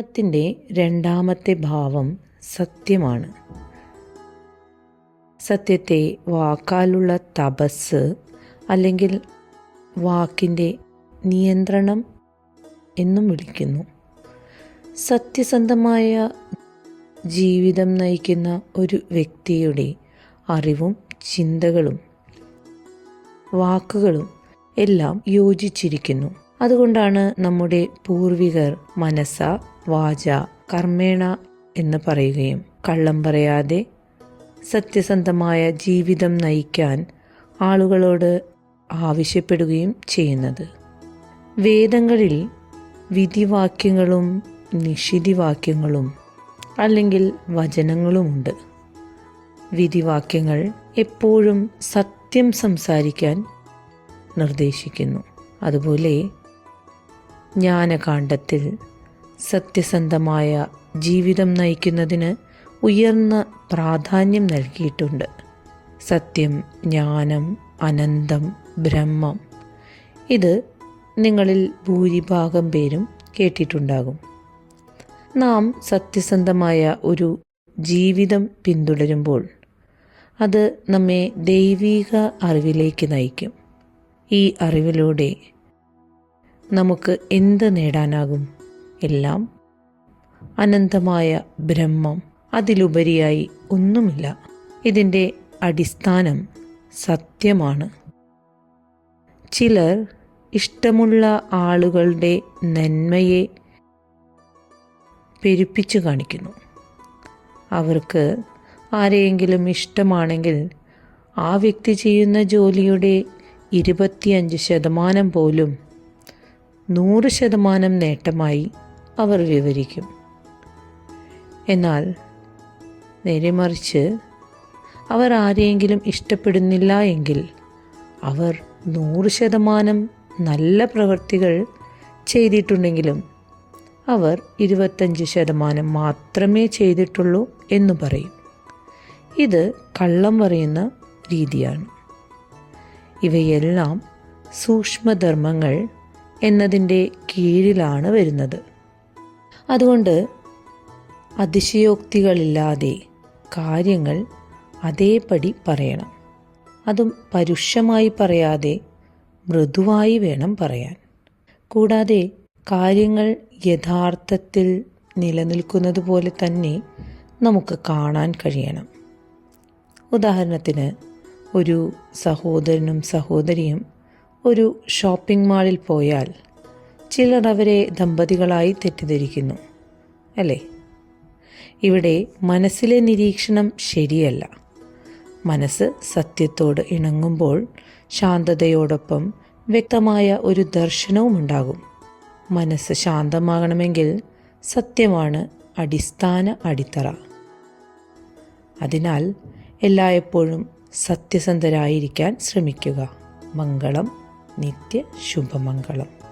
ത്തിന്റെ രണ്ടാമത്തെ ഭാവം സത്യമാണ്. സത്യത്തെ വാക്കാലുള്ള തപസ് അല്ലെങ്കിൽ വാക്കിന്റെ നിയന്ത്രണം എന്നും വിളിക്കുന്നു. സത്യസന്ധമായ ജീവിതം നയിക്കുന്ന ഒരു വ്യക്തിയുടെ അറിവും ചിന്തകളും വാക്കുകളും എല്ലാം യോജിച്ചിരിക്കുന്നു. അതുകൊണ്ടാണ് നമ്മുടെ പൂർവികർ മനസ്സ വാച കർമ്മേണ എന്ന് പറയുകയും കള്ളം പറയാതെ സത്യസന്ധമായ ജീവിതം നയിക്കാൻ ആളുകളോട് ആവശ്യപ്പെടുകയും ചെയ്യുന്നത്. വേദങ്ങളിൽ വിധിവാക്യങ്ങളും നിഷിധിവാക്യങ്ങളും അല്ലെങ്കിൽ വചനങ്ങളുമുണ്ട് വിധിവാക്യങ്ങൾ എപ്പോഴും സത്യം സംസാരിക്കാൻ നിർദ്ദേശിക്കുന്നു. അതുപോലെ ജ്ഞാനകാണ്ഡത്തിൽ സത്യസന്ധമായ ജീവിതം നയിക്കുന്നതിന് ഉയർന്ന പ്രാധാന്യം നൽകിയിട്ടുണ്ട്. സത്യം ജ്ഞാനം അനന്തം ബ്രഹ്മം. ഇത് നിങ്ങളിൽ ഭൂരിഭാഗം പേരും കേട്ടിട്ടുണ്ടാകും. നാം സത്യസന്ധമായ ഒരു ജീവിതം പിന്തുടരുമ്പോൾ അത് നമ്മെ ദൈവീക അറിവിലേക്ക് നയിക്കും. ഈ അറിവിലൂടെ നമുക്ക് എന്ത് നേടാനാകും? എല്ലാം അനന്തമായ ബ്രഹ്മം അതിലുപരിയായി ഒന്നുമില്ല. ഇതിന്റെ അടിസ്ഥാനം സത്യമാണ്. ചിലർ ഇഷ്ടമുള്ള ആളുകളുടെ നന്മയെ പെരുപ്പിച്ചു കാണിക്കുന്നു. അവർക്ക് ആരെയെങ്കിലും ഇഷ്ടമാണെങ്കിൽ ആ വ്യക്തി ചെയ്യുന്ന ജോലിയുടെ ഇരുപത്തിയഞ്ച് ശതമാനം പോലും നൂറ് ശതമാനം നേട്ടമായി അവർ വിവരിക്കും. എന്നാൽ നേരെ മറിച്ച് അവർ ആരെയെങ്കിലും ഇഷ്ടപ്പെടുന്നില്ല എങ്കിൽ അവർ നൂറ് ശതമാനം നല്ല പ്രവൃത്തികൾ ചെയ്തിട്ടുണ്ടെങ്കിലും അവർ ഇരുപത്തഞ്ച് ശതമാനം മാത്രമേ ചെയ്തിട്ടുള്ളൂ എന്ന് പറയും. ഇത് കള്ളം പറയുന്ന രീതിയാണ്. ഇവയെല്ലാം സൂക്ഷ്മധർമ്മങ്ങൾ എന്നതിന്റെ കീഴിലാണ് വരുന്നത്. അതുകൊണ്ട് അതിശയോക്തികളില്ലാതെ കാര്യങ്ങൾ അതേപടി പറയണം. അതും പരുഷമായി പറയാതെ മൃദുവായി വേണം പറയാൻ. കൂടാതെ കാര്യങ്ങൾ യഥാർത്ഥത്തിൽ നിലനിൽക്കുന്നത് പോലെ തന്നെ നമുക്ക് കാണാൻ കഴിയണം. ഉദാഹരണത്തിന് ഒരു സഹോദരനും സഹോദരിയും ഒരു ഷോപ്പിംഗ് മാളിൽ പോയാൽ ചിലർ അവരെ ദമ്പതികളായി തെറ്റിദ്ധരിക്കുന്നു. അല്ലേ? ഇവിടെ മനസ്സിലെ നിരീക്ഷണം ശരിയല്ല. മനസ്സ് സത്യത്തോട് ഇണങ്ങുമ്പോൾ ശാന്തതയോടൊപ്പം വ്യക്തമായ ഒരു ദർശനവും ഉണ്ടാകും. മനസ്സ് ശാന്തമാകണമെങ്കിൽ സത്യമാണ് അടിസ്ഥാന അടിത്തറ. അതിനാൽ എല്ലായ്പ്പോഴും സത്യസന്ധരായിരിക്കാൻ ശ്രമിക്കുക. മംഗളം നിത്യ ശുഭമംഗളം.